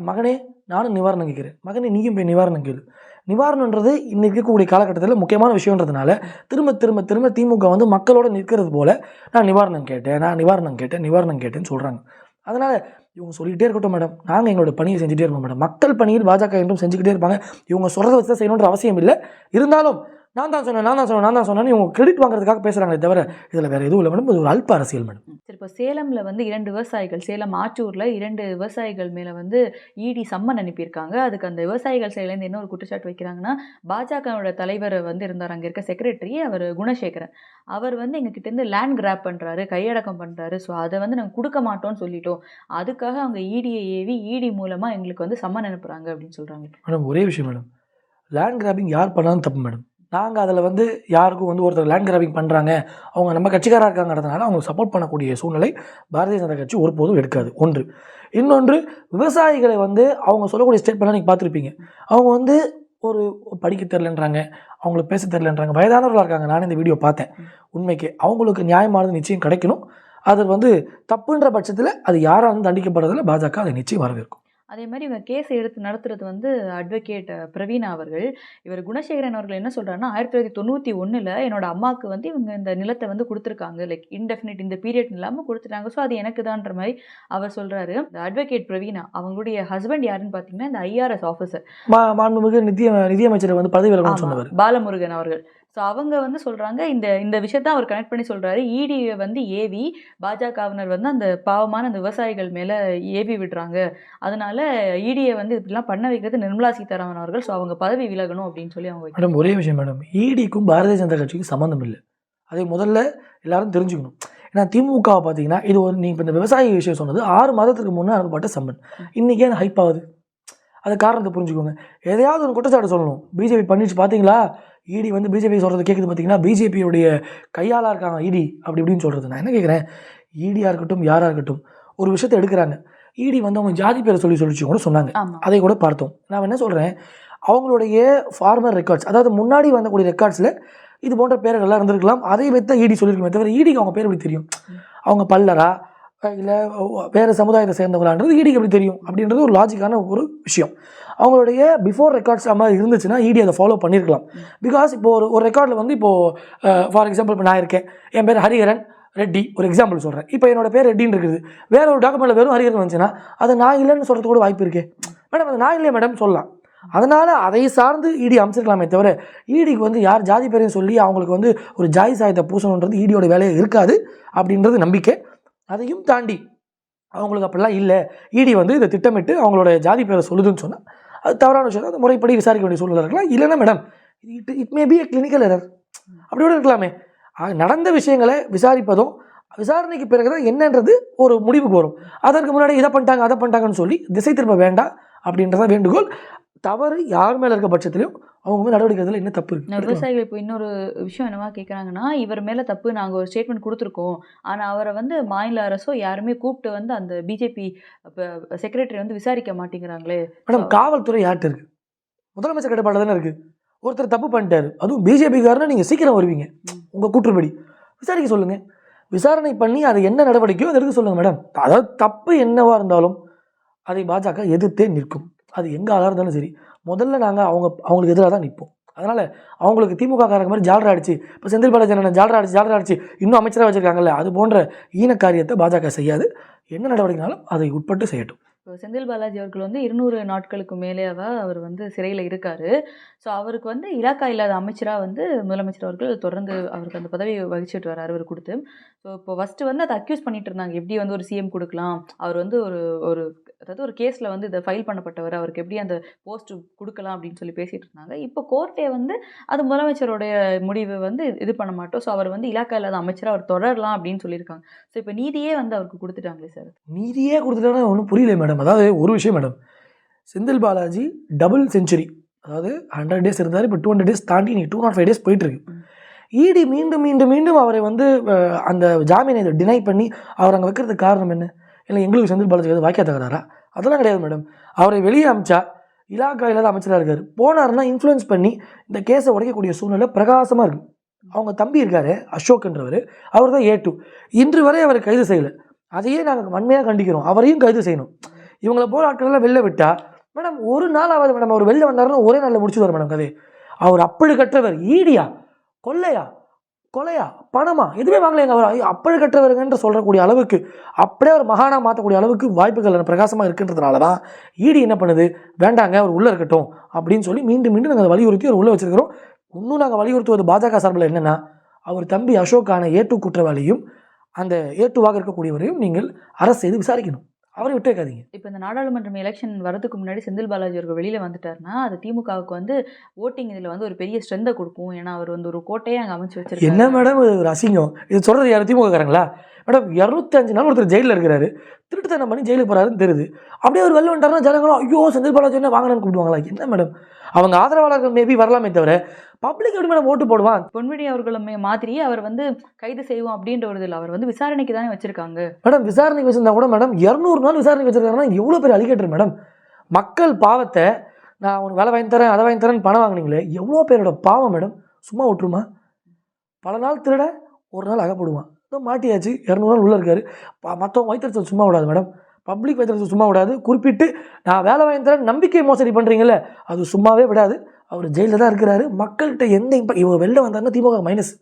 மகனே நானும் நிவாரணம் கேட்குறேன். மகனே நீயும் போய் நிவாரணம் கேளு. நிவாரணன்றது இன்னைக்கு இருக்கக்கூடிய காலகட்டத்தில் முக்கியமான விஷயன்றதுனால திரும்ப திரும்ப திரும்ப திமுக வந்து மக்களோட நிற்கிறது போல நான் நிவாரணம் கேட்டேன் நான் நிவாரணம் கேட்டேன் நிவாரணம் கேட்டேன்னு சொல்கிறாங்க அதனால் இவங்க சொல்லிகிட்டே இருக்கட்டும் மேடம். நாங்கள் எங்களோட பணியை செஞ்சுட்டே இருக்கோம் மேடம். மக்கள் பணியில் பாஜக என்றும் செஞ்சுக்கிட்டே இருப்பாங்க. இவங்க சொல்கிறத வச்சு தான் செய்யணுன்ற அவசியம் இல்லை. இருந்தாலும் நான் தான் சொன்னேன் நான் தான் சொன்னேன் நான் தான் சொன்னேன்னு இவங்க கிரெடிட் வாங்குறதுக்காக பேசுகிறாங்களே தவிர இதில் வேறு எதுவும் இல்லை மேடம் இது ஒரு அல்ப அரசியல் மேடம் சரி இப்போ சேலம்ல வந்து இரண்டு விவசாயிகள் சேலம் ஆற்றூர்ல இரண்டு விவசாயிகள் மேல வந்து இடி சம்மன் அனுப்பியிருக்காங்க. அதுக்கு அந்த விவசாயிகள் சைட்லேருந்து என்ன ஒரு குற்றச்சாட்டு வைக்கிறாங்கன்னா பாஜகவோட தலைவர் வந்து இருந்தார் அங்க இருக்க செக்ரட்டரி அவர் குணசேகரன். அவர் வந்து எங்ககிட்ட இருந்து லேண்ட் கிராப் பண்றாரு கையடக்கம் பண்றாரு. ஸோ அதை வந்து நாங்கள் கொடுக்க மாட்டோம்னு சொல்லிட்டோம். அதுக்காக அவங்க இடியை ஏவி இடி மூலமா எங்களுக்கு வந்து சம்மன் அனுப்புறாங்க அப்படின்னு சொல்றாங்க. மேடம் ஒரே விஷயம் மேடம் லேண்ட் கிராபிங் யார் பண்ணாலும் தப்பு மேடம் நாங்கள் அதில் வந்து யாருக்கும் வந்து ஒருத்தர் லேண்ட் கிராபிங் பண்ணுறாங்க அவங்க நம்ம கட்சிக்காராக இருக்காங்கிறதுனால அவங்க சப்போர்ட் பண்ணக்கூடிய சூழ்நிலை பாரதிய ஜனதா கட்சி ஒருபோதும் எடுக்காது. ஒன்று. இன்னொன்று விவசாயிகளை வந்து அவங்க சொல்லக்கூடிய ஸ்டேட்மெண்ட்லாம் நீங்கள் பார்த்துருப்பீங்க. அவங்க வந்து ஒரு படிக்க தெரிலன்றாங்க அவங்களுக்கு பேச தெரிலன்றாங்க வயதானவர்களாக இருக்காங்க. நானும் இந்த வீடியோ பார்த்தேன். உண்மைக்கு அவங்களுக்கு நியாயமானது நிச்சயம் கிடைக்கணும். அது வந்து தப்புன்ற பட்சத்தில் அது யாராலும் வந்து தண்டிக்கப்படுறதில் பாஜக அதை நிச்சயம் வரவேற்கும். அதே மாதிரி இவங்க கேஸ் எடுத்து நடத்துறது வந்து அட்வொகேட் பிரவீனா அவர்கள். இவர் குணசேகரன் அவர்கள் என்ன சொல்றாருன்னா ஆயிரத்தி தொள்ளாயிரத்தி தொண்ணூற்றி ஒன்றில் என்னோட அம்மாவுக்கு வந்து இவங்க இந்த நிலத்தை வந்து கொடுத்துருக்காங்க. லைக் இன்டெஃபினிட் இந்த பீரியட் இல்லாமல் கொடுத்துட்டாங்க. ஸோ அது எனக்கு தான்ற மாதிரி அவர் சொல்றாரு. இந்த அட்வொகேட் பிரவீனா அவங்களுடைய ஹஸ்பண்ட் யாருன்னு பார்த்தீங்கன்னா இந்த ஐஆர்எஸ் ஆஃபீஸர் மாண்புமிகு நிதிய நிதியமைச்சர் வந்து பதவி விலகணும்னு சொன்னவர். பாலமுருகன் அவர்கள். ஸோ அவங்க வந்து சொல்கிறாங்க இந்த இந்த விஷயத்த அவர் கனெக்ட் பண்ணி சொல்கிறாரு இடியை வந்து ஏவி பாஜகவினர் வந்து அந்த பாவமான அந்த விவசாயிகள் மேலே ஏவி விடுறாங்க. அதனால இடியை வந்து இப்படிலாம் பண்ண வைக்கிறது நிர்மலா சீதாராமன் அவர்கள். ஸோ அவங்க பதவி விலகணும் அப்படின்னு சொல்லி அவங்க மேடம் ஒரே விஷயம் மேடம். ஈடிக்கும் பாரதிய ஜனதா கட்சிக்கும் சம்மந்தம் இல்லை. அதை முதல்ல எல்லாரும் தெரிஞ்சுக்கணும். ஏன்னா திமுகவை பார்த்தீங்கன்னா இது ஒரு நீங்கள் இப்போ இந்த விவசாய விஷயம் சொன்னது ஆறு மாதத்துக்கு முன்னே அனுப்பப்பட்ட சம்மன். இன்றைக்கே அது ஹைப் ஆகுது? அது காரணத்தை புரிஞ்சுக்கோங்க. எதையாவது ஒரு குற்றச்சாட்டு சொல்லணும். பிஜேபி பண்ணிச்சு பார்த்தீங்களா? இடி வந்து பிஜேபி சொல்கிறது கேட்குது பார்த்தீங்கன்னா பிஜேபியுடைய கையாளாக இருக்காங்க இடி அப்படி இப்படின்னு சொல்கிறது நான் என்ன கேட்குறேன் ஈடியாக இருக்கட்டும் யாராக இருக்கட்டும் ஒரு விஷயத்தை எடுக்கிறாங்க. இடி வந்து அவங்க ஜாதி பேரை சொல்லி சொல்லிச்சு கூட சொன்னாங்க. அதை கூட பார்த்தோம். நான் என்ன சொல்கிறேன் அவங்களுடைய ஃபார்மர் ரெக்கார்ட்ஸ் அதாவது முன்னாடி வந்தக்கூடிய ரெக்கார்ட்ஸில் இது போன்ற பேர்கள்லாம் இருந்திருக்கலாம். அதை வைத்து தான் ஈடி சொல்லியிருக்குமே தவிர ஈடிக்கு அவங்க பேர் எப்படி தெரியும்? அவங்க பல்லரா? இல்லை வேறு சமுதாயத்தை சேர்ந்தவங்களான்றது இடிக்கு எப்படி தெரியும்? அப்படின்றது ஒரு லாஜிக்கான ஒரு விஷயம். அவங்களுடைய பிஃபோர் ரெக்கார்ட்ஸ் மாதிரி இருந்துச்சுன்னா இடி அதை ஃபாலோ பண்ணியிருக்கலாம் பிகாஸ் இப்போ ஒரு ஒரு ரெக்கார்டில் வந்து இப்போது ஃபார் எக்ஸாம்பிள் இப்போ நான் இருக்கேன். என் பேர் ஹரிஹரன் ரெட்டி ஒரு எக்ஸாம்பிள் சொல்கிறேன் இப்போ என்னோட பேர் ரெட்டின்னு இருக்குது. வேற ஒரு டாக்குமெண்ட்டில் வெறும் ஹரிஹரன் வந்துச்சுன்னா அது நான் இல்லைன்னு சொல்கிறது கூட வாய்ப்பு இருக்கே. மேடம் அது நான் இல்லையே மேடம் சொல்லலாம். அதனால் அதை சார்ந்து இடி அமைச்சிருக்கலாமே தவிர ஈடிக்கு வந்து யார் ஜாதி பேரையும் சொல்லி அவங்களுக்கு வந்து ஒரு ஜாதி சாயத்தை பூசணுன்றது இடியோட வேலையை இருக்காது அப்படின்றது நம்பிக்கை. அதையும் தாண்டி அவங்களுக்கு அப்படிலாம் இல்லை. ஈடி வந்து இதை திட்டமிட்டு அவங்களோட ஜாதி பேரை சொல்லுதுன்னு சொன்னால் அது தவறான விஷயம். அது முறைப்படி விசாரிக்க வேண்டிய சூழ்நிலை இருக்கலாம். இல்லைன்னா madam it it may be a clinical error அப்படி கூட இருக்கலாமே. நடந்த விஷயங்களை விசாரிப்பதும் விசாரணைக்கு பிறகு தான் என்னன்றது ஒரு முடிவுக்கு வரும். அதற்கு முன்னாடி இதை பண்ணிட்டாங்க அதை பண்ணிட்டாங்கன்னு சொல்லி திசை திருப்ப வேண்டாம் அப்படின்றத வேண்டுகோள். தவறு யார் மேலே இருக்க பட்சத்திலையும் அவங்க மேலே நடவடிக்கை எடுக்கிறதுல என்ன தப்பு நான் இருக்கு விவசாயிகள் இப்போ இன்னொரு விஷயம் என்னவா கேட்குறாங்கன்னா இவர் மேலே தப்பு நாங்கள் ஒரு ஸ்டேட்மெண்ட் கொடுத்துருக்கோம். ஆனால் அவரை வந்து மாநில அரசோ யாருமே கூப்பிட்டு வந்து அந்த பிஜேபி செக்ரட்டரி வந்து விசாரிக்க மாட்டேங்கிறாங்களே. மேடம் காவல்துறை யார்கிட்ட இருக்கு? முதலமைச்சர் கட்டுப்பாடு தானே இருக்கு. ஒருத்தர் தப்பு பண்ணிட்டாரு. அதுவும் பிஜேபிக்காரனா நீங்கள் சீக்கிரம் வருவீங்க. உங்கள் கூற்றுப்படி. விசாரிக்க சொல்லுங்க. விசாரணை பண்ணி அது என்ன நடவடிக்கையோ அதை எடுக்க சொல்லுங்க மேடம். அதாவது தப்பு என்னவா இருந்தாலும் அதை பாஜக எதிர்த்தே நிற்கும். அது எங்கே ஆளாக இருந்தாலும் சரி முதல்ல நாங்கள் அவங்க அவங்களுக்கு எதிராக தான் நிற்போம். அதனால் அவங்களுக்கு திமுக காரங்க மாதிரி ஜாலரா அடிச்சு இப்போ செந்தில் பாலாஜி அண்ணன் ஜாலரா அடிச்சு ஜாலரா அடிச்சு இன்னும் அமைச்சராக வச்சுருக்காங்கல்ல அது போன்ற ஈன காரியத்தை பாஜக செய்யாது. என்ன நடவடிக்கைனாலும் அதை உட்பட்டு செய்யட்டும். இப்போ செந்தில் பாலாஜி அவர்கள் வந்து இருநூறு நாட்களுக்கு மேலேவா அவர் வந்து சிறையில் இருக்கார். ஸோ அவருக்கு வந்து இலாக்கா இல்லாத அமைச்சராக வந்து முதலமைச்சர் அவர்கள் தொடர்ந்து அவருக்கு அந்த பதவியை வகிச்சுட்டு வரார் அவர் கொடுத்து. ஸோ இப்போ ஃபஸ்ட்டு வந்து அதை அக்யூஸ் பண்ணிட்டு இருந்தாங்க. எப்படி வந்து ஒரு சிஎம் கொடுக்கலாம்? அவர் வந்து ஒரு ஒரு அதாவது ஒரு கேஸில் வந்து இதை ஃபைல் பண்ணப்பட்டவர் அவருக்கு எப்படி அந்த போஸ்ட் கொடுக்கலாம் அப்படின்னு சொல்லி பேசிட்டு இருந்தாங்க. இப்போ கோர்ட்டே வந்து அது முதலமைச்சருடைய முடிவு வந்து இது பண்ண மாட்டோம். ஸோ அவர் வந்து இலாக்கா இல்லாத அமைச்சராக அவர் தொடரலாம் அப்படின்னு சொல்லியிருக்காங்க. ஸோ இப்போ நீதியே வந்து அவருக்கு கொடுத்துட்டாங்களே சார் நீதியே கொடுத்துட்டாங்கன்னா ஒன்றும் புரியல மேடம் அதாவது ஒரு விஷயம் madam Senthil Balaji double century அதாவது ஹண்ட்ரட் டேஸ் இருந்தார் இப்போ டூ ஹண்ட்ரட் டேஸ் தாண்டி நீ டூ நாட் ஃபைவ் டேஸ் போயிட்டுருக்கு. இடி மீண்டும் மீண்டும் மீண்டும் அவரை வந்து அந்த ஜாமீனை இதை டினை பண்ணி அவர் அங்கே வைக்கிறதுக்கு காரணம் என்ன? இல்லை எங்களுக்கு செந்தில் பாலாஜி எதாவது வாக்கியா தகராறா? அதெல்லாம் கிடையாது மேடம். அவரை வெளியே அமைச்சா இலாக்கா இல்லாத அமைச்சராக இருக்கார். போனாருன்னா இன்ஃப்ளூயன்ஸ் பண்ணி இந்த கேஸை உடைக்கக்கூடிய சூழ்நிலை பிரகாசமாக இருக்கும். அவங்க தம்பி இருக்கார் அசோக்ன்றவர் அவர் தான் ஏ டூ. இன்று வரை அவரை கைது செய்யலை. அதையே நாங்கள் வன்மையாக கண்டிக்கிறோம். அவரையும் கைது செய்யணும். இவங்கள போல ஆட்களெல்லாம் வெளில விட்டால் மேடம் ஒரு நாள் ஆகாது மேடம் அவர் வெளில வந்தாருன்னா ஒரே நாளில் முடிச்சுடுவார் மேடம் கதை அவர் அப்படி கற்றவர் ஈடியா கொள்ளையா கொலையா? பணமா? எதுவுமே வாங்கலைங்க அவர். ஐயோ, அப்பழு கற்றவருங்கன்ற சொல்லக்கூடிய அளவுக்கு அப்படியே ஒரு மகானாக மாற்றக்கூடிய அளவுக்கு வாய்ப்புகள் பிரகாசமாக இருக்குன்றதுனால தான் ஈடி என்ன பண்ணுது? வேண்டாங்க அவர் உள்ளே இருக்கட்டும் அப்படின்னு சொல்லி மீண்டும் மீண்டும் நாங்கள் வலியுறுத்தி அவர் உள்ளே வச்சிருக்கிறோம். இன்னும் நாங்கள் வலியுறுத்துவது பாஜக சார்பில் என்னென்னா அவர் தம்பி அசோக்கான ஏட்டு குற்றவாளியும் அந்த ஏட்டுவாக இருக்கக்கூடியவரையும் நீங்கள் அரசு செய்து விசாரிக்கணும். அவரை விட்டு வைக்காதீங்க இப்போ இந்த நாடாளுமன்றம் எலெக்ஷன் வரதுக்கு முன்னாடி செந்தில் பாலாஜி அவர்கள் வெளியில் வந்துட்டாருன்னா அது திமுகவுக்கு வந்து ஓட்டிங் இதில் வந்து ஒரு பெரிய ஸ்ட்ரென்த்தை கொடுக்கும். ஏன்னா அவர் வந்து ஒரு கோட்டையை அங்கே அமைச்சு என்ன வச்சிருக்காரு மேடம் இது? ஒரு அசிங்கம். இது சொல்கிறது யார்? திமுககாரங்களா மேடம் இரநூத்தஞ்சு நாள் ஒருத்தர் ஜெயிலில் இருக்கிறாரு. திருட்டுத்தனம் பண்ணி ஜெயிலுக்கு போகிறாருன்னு தெரியுது. அப்படியே ஒரு வெளில வந்துட்டாருன்னா ஜனங்களும் ஐயோ செந்தில் பாலாஜி என்ன வாங்கினு கூப்பிடுவாங்களா? என்ன மேடம் அவங்க ஆதரவாளர்கள் மேபி வரலாமே தவிர பப்ளிக் எப்படி மேடம் ஓட்டு போடுவான் பொன்முடி அவர்களுமே மாதிரி அவர் வந்து கைது செய்வோம் அப்படின்ற ஒரு இதில் அவர் வந்து விசாரணைக்கு தானே வச்சிருக்காங்க. மேடம் விசாரணைக்கு வச்சிருந்தா கூட மேடம் இரநூறு நாள் விசாரணைக்கு வச்சிருக்காருன்னா எவ்வளோ பெரிய அலிகேட்டர் மேடம் மக்கள் பாவத்தை நான் உனக்கு வேலை வாங்கி தரேன் அதை வாங்கி தரேன்னு பணம் வாங்குனீங்களே எவ்வளோ பேரோட பாவம் மேடம் சும்மா விட்டுருமா? பல நாள் திருட ஒரு நாள் அகப்படுவான். இதோ மாட்டியாச்சு இரநூறு நாள் உள்ளே இருக்காரு. மற்றவங்க வைத்திருச்சல் சும்மா விடாது மேடம் பப்ளிக் வைத்திருச்சல் சும்மா விடாது. குறிப்பிட்டு நான் வேலை வாங்கி தரேன் நம்பிக்கை மோசடி பண்ணுறீங்களே அது சும்மாவே விடாது. அவர் ஜெயிலில் தான் இருக்கிறாரு. மக்கள்கிட்ட எந்த இம்பாக்ட் இவங்க வெளில வந்தாங்கன்னா திமுக மைனஸ்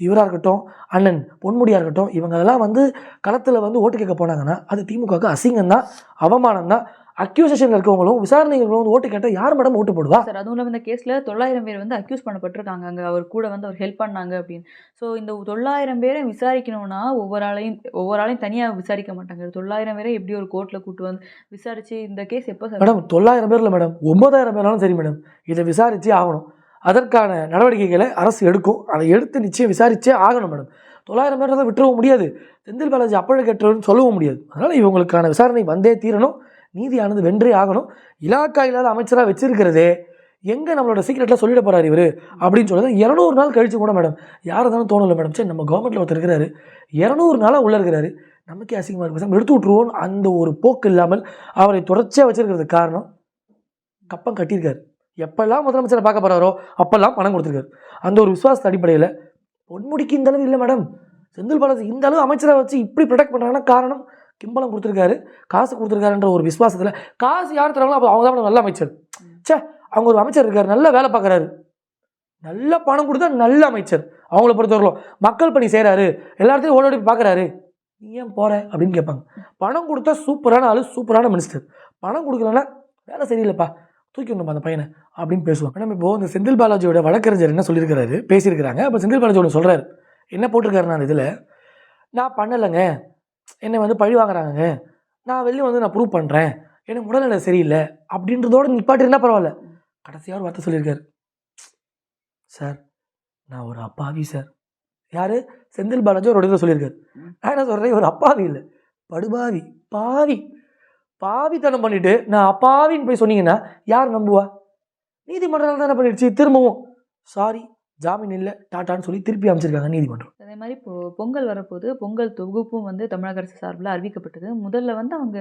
இவராக இருக்கட்டும் அண்ணன் பொன்முடியாக இருக்கட்டும் இவங்கெல்லாம் வந்து களத்தில் வந்து ஓட்டு கேட்க போனாங்கன்னா அது திமுகவுக்கு அசிங்கம் தான் அவமானம் தான் அக்யூசேஷனில் இருக்கவங்களும் விசாரணைகளும் வந்து ஓட்டு கேட்டால் யார் மேடம் ஓட்டு போடுவா? சார் அதுவும் இல்லாமல் இந்த கேஸில் தொள்ளாயிரம் பேர் வந்து அக்யூஸ் பண்ணப்பட்டிருக்காங்க. அங்கே அவர் கூட வந்து அவர் ஹெல்ப் பண்ணாங்க அப்படின்னு. ஸோ இந்த தொள்ளாயிரம் பேரை விசாரிக்கணும்னா ஒவ்வொரு ஆளையும் ஒவ்வொரு ஆளையும் தனியாக விசாரிக்க மாட்டாங்க. தொள்ளாயிரம் பேரை எப்படி ஒரு கோர்ட்டில் கூட்டு வந்து விசாரிச்சு இந்த கேஸ் எப்போ சார் மேடம் தொள்ளாயிரம் பேரில் மேடம் ஒன்பதாயிரம் பேராலும் சரி மேடம் இதை விசாரிச்சே ஆகணும். அதற்கான நடவடிக்கைகளை அரசு எடுக்கும். அதை எடுத்து நிச்சயம் விசாரிச்சே ஆகணும் மேடம் தொள்ளாயிரம் பேர் தான் விட்டுறவும் முடியாது. செந்தில் பாலாஜி அப்பழ கட்டுறன்னு சொல்லவும் முடியாது. அதனால் இவங்களுக்கான விசாரணை வந்தே தீரணும். நீதியானது வென்றே ஆகணும். இலாக்கா இல்லாத அமைச்சராக வச்சிருக்கிறதே எங்கே நம்மளோட சீக்கிரட்டில் சொல்லிட போகிறார் இவர்? அப்படின்னு சொல்லுறது இரநூறு நாள் கழிச்சு கூட மேடம் யாரை தானே தோணலை மேடம் சரி நம்ம கவர்மெண்ட்டில் ஒருத்தர் இருக்கிறாரு. இரநூறு நாளாக உள்ளே இருக்கிறாரு. நமக்கே அசிங்கமாக இருக்கு. பேசாம எடுத்து விட்ருவோம் அந்த ஒரு போக்கு இல்லாமல் அவரை தொடர்ச்சியாக வச்சிருக்கிறதுக்கு காரணம் கப்பம் கட்டியிருக்காரு. எப்பெல்லாம் முதலமைச்சரை பார்க்க போகிறாரோ அப்பெல்லாம் பணம் கொடுத்துருக்காரு. அந்த ஒரு விசுவாச அடிப்படையில் பொன்முடிக்கு இந்த அளவு இல்லை மேடம் செந்தில் பாலாஜி இந்த அளவு அமைச்சரை வச்சு இப்படி ப்ரொடெக்ட் பண்ணுறாங்கன்னா காரணம் கிம்பளம் கொடுத்துருக்காரு காசு கொடுத்துருக்காருன்ற ஒரு விசுவாசத்தில் காசு யார் தராங்களோ அப்போ அவங்க தான் நல்ல அமைச்சர். ச்சே அவங்க ஒரு அமைச்சர் இருக்கார் நல்லா வேலை பார்க்குறாரு. நல்ல பணம் கொடுத்தா நல்ல அமைச்சர். அவங்கள பொறுத்தவரைக்கும் மக்கள் பணி செய்கிறாரு எல்லாத்தையும் ஓடோடி பார்க்குறாரு. நீ ஏன் போகிற அப்படின்னு கேட்பாங்க. பணம் கொடுத்தா சூப்பரான ஆள் சூப்பரான மினிஸ்டர் பணம் கொடுக்கலன்னா வேலை சரியில்லைப்பா தூக்கி விடணும் அந்த பையனை அப்படின்னு பேசுவாங்க. நம்ம இப்போ இந்த செந்தில் பாலாஜியோட வழக்கறிஞர் என்ன சொல்லியிருக்கிறாரு? பேசியிருக்கிறாங்க. அப்போ செந்தில் பாலாஜி ஒன்று சொல்கிறாரு என்ன போட்டிருக்காரு நான் இதில்? நான் பண்ணலைங்க. என்னை வந்து பழி வாங்குறாங்கங்க. நான் வெளியே வந்து நான் ப்ரூவ் பண்ணுறேன் எனக்கு உடல்நிலை சரியில்லை அப்படின்றதோட நிப்பாட்டிருந்தா பரவாயில்ல. கடைசியாக ஒரு வார்த்தை சொல்லியிருக்காரு. சார் நான் ஒரு அப்பாவி சார். யார்? செந்தில் பாலாஜி ஒரு இடத்துல சொல்லியிருக்காரு. நான் என்ன சொல்கிறேன் ஒரு அப்பாவி இல்லை. படுபாவி பாவி. பாவித்தனம் பண்ணிட்டு நான் அப்பாவின்னு போய் சொன்னீங்கன்னா யார் நம்புவா? நீதிமன்றம் தான் என்ன பண்ணிடுச்சு. திரும்பவும் சாரி ஜாமீன் இல்லை டாட்டான்னு சொல்லி திருப்பி அமைச்சிருக்காங்க நீதிமன்றம். அதே மாதிரி இப்போ பொங்கல் வரப்போது பொங்கல் தொகுப்பும் வந்து தமிழக அரசு சார்பில் அறிவிக்கப்பட்டது. முதல்ல வந்து அவங்க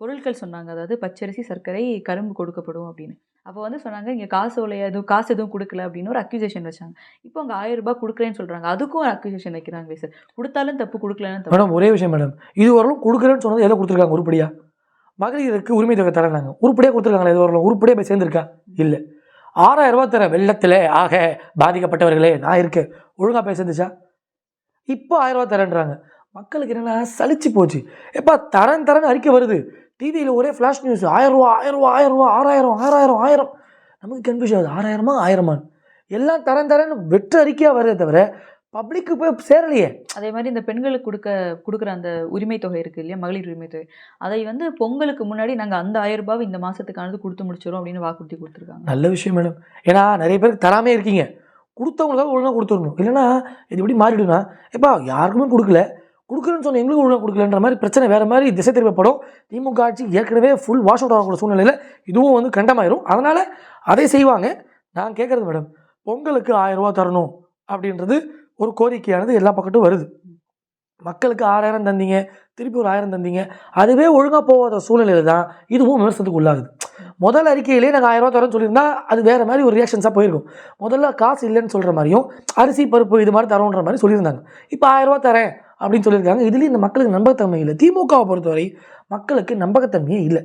பொருட்கள் சொன்னாங்க. அதாவது பச்சரிசி சர்க்கரை கரும்பு கொடுக்கப்படும் அப்படின்னு. அப்போ வந்து சொன்னாங்க இங்கே காசு ஓலையா எதுவும் காசு எதுவும் கொடுக்கல அப்படின்னு ஒரு அக்யூசேஷன் வச்சாங்க. இப்போ அவங்க ஆயிரம் ரூபாய் கொடுக்குறேன்னு சொல்கிறாங்க அதுக்கும் ஒரு அக்யூசேஷன் வைக்கிறாங்களே சார் கொடுத்தாலும் தப்பு கொடுக்கலன்னு தப்பு. மேடம் ஒரே விஷயம் மேடம். இது வரலும் கொடுக்குறேன்னு சொன்னது எதை கொடுத்துருக்காங்க? உருப்படியா? மகளிருக்கு உரிமை தொகை தரேனாங்க உருப்படியாக கொடுத்துருக்காங்களா? இது வரலும் உருப்படியாக போய் சேர்ந்துருக்கா? இல்லை. ஆறாயிரம் ரூபாய் தர வெள்ளத்தில் ஆக பாதிக்கப்பட்டவர்களே நான் இருக்கேன். ஒழுங்காக போய் சேர்ந்துச்சா இப்போ ஆயிரம் ரூபாய் தரேன்றாங்க. மக்களுக்கு என்னென்னா சலிச்சு போச்சு. எப்பா தரேன் தரேன்னு அறிக்கை வருது. டிவியில் ஒரே ஃப்ளாஷ் நியூஸ் ஆயிரம் ரூபா ஆயிரம் ரூபா ஆறாயிரம் ஆறாயிரம் ஆயிரம். நமக்கு கன்ஃபியூஷன் ஆகுது. ஆறாயிரமா ஆயிரமான்னு எல்லாம் தரேன் தரேன்னு வெற்று அறிக்கையாக வருதே தவிர பப்ளிக்கு போய் சேரலையே. அதே மாதிரி இந்த பெண்களுக்கு கொடுக்க கொடுக்குற அந்த உரிமை தொகை இருக்குது இல்லையா? மகளிர் உரிமை தொகை. அதை வந்து பொங்கலுக்கு முன்னாடி நாங்கள் அந்த ஆயிரம் ரூபாய் இந்த மாதத்துக்கானது கொடுத்து முடிச்சிடும் அப்படின்னு வாக்குறுதி கொடுத்துருக்காங்க. நல்ல விஷயம் மேடம் ஏன்னா நிறைய பேருக்கு தராமே இருக்கீங்க. கொடுத்தவங்களுக்காக ஒழுங்காக கொடுத்துடணும். இல்லைன்னா இது எப்படி மாறிடுனா எப்பா யாருக்குமே கொடுக்கல. கொடுக்குறேன்னு சொன்ன எங்களுக்கு ஒழுங்காக கொடுக்கலன்ற மாதிரி பிரச்சனை வேறு மாதிரி திசை திருப்பப்படும் திமுக ஆட்சி ஏற்கனவே ஃபுல் வாஷ் அவுட் ஆகக்கூடிய சூழ்நிலையில் இதுவும் வந்து கண்டமாயிரும். அதனால் அதை செய்வாங்க. நான் கேட்குறது மேடம் பொங்கலுக்கு ஆயிரம் ரூபா தரணும் அப்படின்றது ஒரு கோரிக்கையானது எல்லா பக்கத்தும் வருது. மக்களுக்கு ஆறாயிரம் தந்தீங்க திருப்பி ஒரு ஆயிரம் தந்தீங்க அதுவே ஒழுங்காக போகாத சூழ்நிலையில் தான் இதுவும் விமர்சனத்துக்கு உள்ளாகுது. முதல் அறிக்கையிலே நாங்கள் ஆயிரம் ரூபா தரோம்னு சொல்லியிருந்தா அது வேறு மாதிரி ஒரு ரியாக்ஷன்ஸாக போயிருக்கும். முதல்ல காசு இல்லைன்னு சொல்கிற மாதிரியும் அரிசி பருப்பு இது மாதிரி தரோன்ற மாதிரி சொல்லியிருந்தாங்க. இப்போ ஆயிரம் ரூபா தரேன் அப்படின்னு சொல்லியிருக்காங்க. இதுலேயும் இந்த மக்களுக்கு நம்பகத்தன்மை இல்லை. திமுகவை பொறுத்தவரை மக்களுக்கு நம்பகத்தன்மையே இல்லை.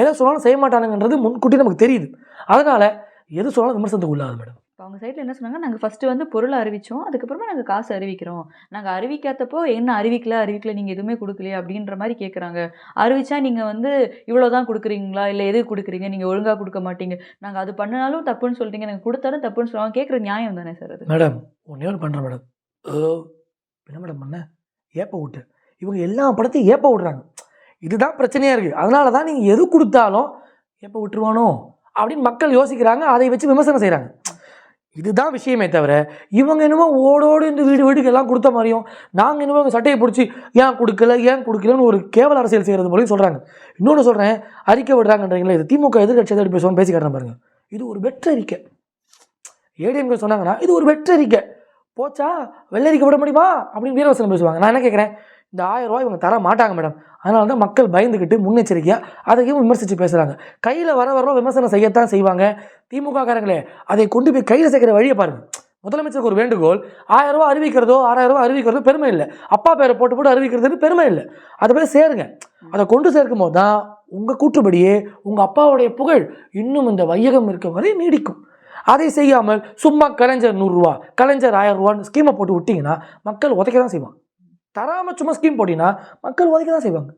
எதை சொன்னாலும் செய்ய மாட்டானுங்கன்றது முன்கூட்டி நமக்கு தெரியுது. அதனால் எது சொன்னாலும் விமர்சனத்துக்கு உள்ளாது மேடம். அவங்க சைடில் என்ன சொன்னாங்க? நாங்கள் ஃபஸ்ட்டு வந்து பொருளை அறிவித்தோம் அதுக்கப்புறமா நாங்கள் காசு அறிவிக்கிறோம். நாங்கள் அறிவிக்காதப்போ என்ன அறிவிக்கல? அறிவிக்கல நீங்கள் எதுவுமே கொடுக்கலையே அப்படின்ற மாதிரி கேட்குறாங்க அறிவிச்சா நீங்கள் வந்து இவ்வளோ தான் கொடுக்குறீங்களா? இல்லை எது கொடுக்குறீங்க? நீங்கள் ஒழுங்காக கொடுக்க மாட்டீங்க. நாங்கள் அது பண்ணினாலும் தப்புன்னு சொல்லிட்டீங்க நாங்கள் கொடுத்தாலும் தப்புன்னு சொல்லுவாங்க. கேட்குற நியாயம் தானே சார் அது? மேடம் ஒன்றே ஒன்று பண்ணுறேன் மேடம் ஓ என்ன மேடம் பண்ண? ஏப்ப விட்டு இவங்க எல்லா படத்தையும் ஏப்ப விடுறாங்க இதுதான் பிரச்சனையாக இருக்குது அதனால தான் நீங்கள் எது கொடுத்தாலும் ஏப்ப விட்டுருவானோ அப்படின்னு மக்கள் யோசிக்கிறாங்க. அதை வச்சு விமர்சனம் செய்கிறாங்க இதுதான் விஷயமே தவிர இவங்க என்னமோ ஓடோடு இந்த வீடு வீட்டுக்கு எல்லாம் கொடுத்த மாதிரியும் நாங்கள் என்னமோ இவங்க சட்டையை பிடிச்சி ஏன் கொடுக்கல ஏன் கொடுக்கலன்னு ஒரு கேவல அரசியல் செய்கிறது போலையும் சொல்கிறாங்க இன்னொன்று சொல்கிறேன் அறிக்கை விடுறாங்கன்றீங்களா இது திமுக எதிர்கட்சி எதிர்ப்பு பேசுவோம் பேசி காட்டுறேன் பாருங்க. இது ஒரு வெற்றறிக்கை ஏடிஎம்கே சொன்னாங்கன்னா இது ஒரு வெற்றறிக்கை போச்சா? வெள்ளரிக்க விட முடியுமா? அப்படின்னு வீரவசனம் பேசுவாங்க. நான் என்ன கேட்குறேன் இந்த ஆயிரம் ரூபாய் இவங்க தர மாட்டாங்க மேடம் அதனால தான் மக்கள் பயந்துக்கிட்டு முன்னெச்சரிக்கையாக அதையும் விமர்சித்து பேசுகிறாங்க கையில் வர வரலாம் விமர்சனம் செய்யத்தான் செய்வாங்க. திமுக காரங்களே அதை கொண்டு போய் கையில் சேர்க்குற வழியை பாருங்கள் முதலமைச்சருக்கு ஒரு வேண்டுகோள் ஆயிரம் ரூபா அறிவிக்கிறதோ ஆறாயிரம் ரூபாய் அறிவிக்கிறதோ பெருமை இல்லை. அப்பா பேரை போட்டு போட்டு அறிவிக்கிறதுன்னு பெருமை இல்லை. அதை போய் சேருங்க. அதை கொண்டு சேர்க்கும் போது தான் உங்கள் கூற்றுப்படியே உங்கள் அப்பாவுடைய புகழ் இன்னும் இந்த வையகம் இருக்க வரை நீடிக்கும். அதை செய்யாமல் சும்மா கலைஞர் நூறுரூவா கலைஞர் ஆயிரம் ரூபான்னு ஸ்கீமை போட்டு விட்டிங்கன்னா மக்கள் உதைக்க தான் செய்வான் தராமல் சும்மா ஸ்கீம் போட்டிங்கன்னா மக்கள் உதைக்க தான் செய்வாங்க.